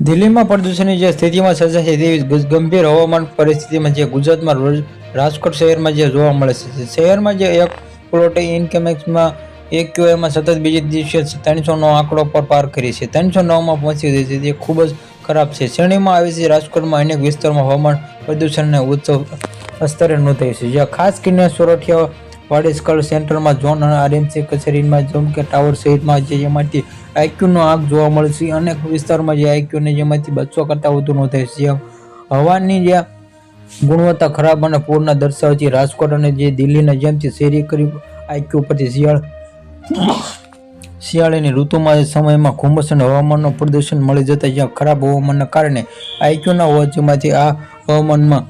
દિલ્હીમાં પ્રદૂષણની જે સ્થિતિમાં સર્જાય છે તેવી ગંભીર હવામાન પરિસ્થિતિમાં જે ગુજરાતમાં રોજ રાજકોટ શહેરમાં જે જોવા મળે છે. શહેરમાં જે એક પ્લોટે ઇન્કમેક્સમાં એક ક્યુઆઈમાં સતત બીજે દિવસે ત્રણસો નો આંકડો પર પાર કરી છે. ત્રણસો નવમાં પહોંચી ગઈ છે. તે ખૂબ જ ખરાબ છે. શ્રેણીમાં આવે છે રાજકોટમાં અનેક વિસ્તારોમાં હવામાન પ્રદૂષણને ઉચ્ચ સ્તરે નોંધાય છે. જ્યાં ખાસ કરીને સોરઠિયા વાડી સ્કલ સેન્ટરમાં ઝોન અને આરએમસી કચેરીમાં જેમ કે ટાવર સહિતમાં જે જેમાંથી આઈક્યુનો આગ જોવા મળે છે. અનેક વિસ્તારમાં જે આઈક્યુને જેમાંથી બસો કરતાં વધુ નોંધાય છે. હવાની જે ગુણવત્તા ખરાબ અને પૂરના દર્શાવે છે. રાજકોટ અને જે દિલ્હીના જેમથી શેરી કરી આઈક્યુ પરથી શિયાળ શિયાળાની ઋતુમાં સમયમાં ઘુમ્મસ અને હવામાનનું પ્રદૂષણ મળી જતા જ્યાં ખરાબ હવામાનના કારણે આઈક્યુના વચ્ચેમાંથી આ હવામાનમાં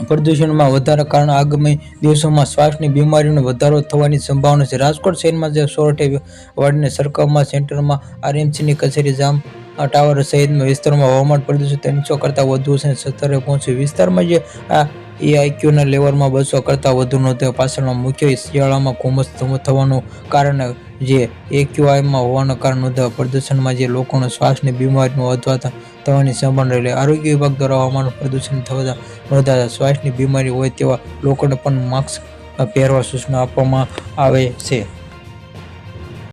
પ્રદૂષણમાં વધારા કારણે આગામી દિવસોમાં શ્વાસની બીમારીનો વધારો થવાની સંભાવના છે. રાજકોટ શહેરમાં જે સોરઠે વાડીને સરકારમાં સેન્ટરમાં આરએમસીની કચેરી, જામ ટાવર સહિતના વિસ્તારોમાં હવામાન પ્રદૂષણ ત્રણસો કરતાં વધુ છે સ્તરે પહોંચ્યું વિસ્તારમાં જે આ એઆઈક્યુના લેવલમાં બસો કરતાં વધુ નોંધે પાછળમાં મુખ્ય શિયાળામાં ધુમ્મસ થવા- થવાનું કારણે જે એક્યુઆઈમાં હોવાના કારણે નોંધાયા પ્રદૂષણમાં જે લોકોનો શ્વાસની બીમારીનો વધવાતા થવાની સંભાવના રહેલી. આરોગ્ય વિભાગ દ્વારા હવામાન પ્રદૂષણ થતા નોંધાતા શ્વાસની બીમારી હોય તેવા લોકોને પણ માસ્ક પહેરવા સૂચના આપવામાં આવે છે.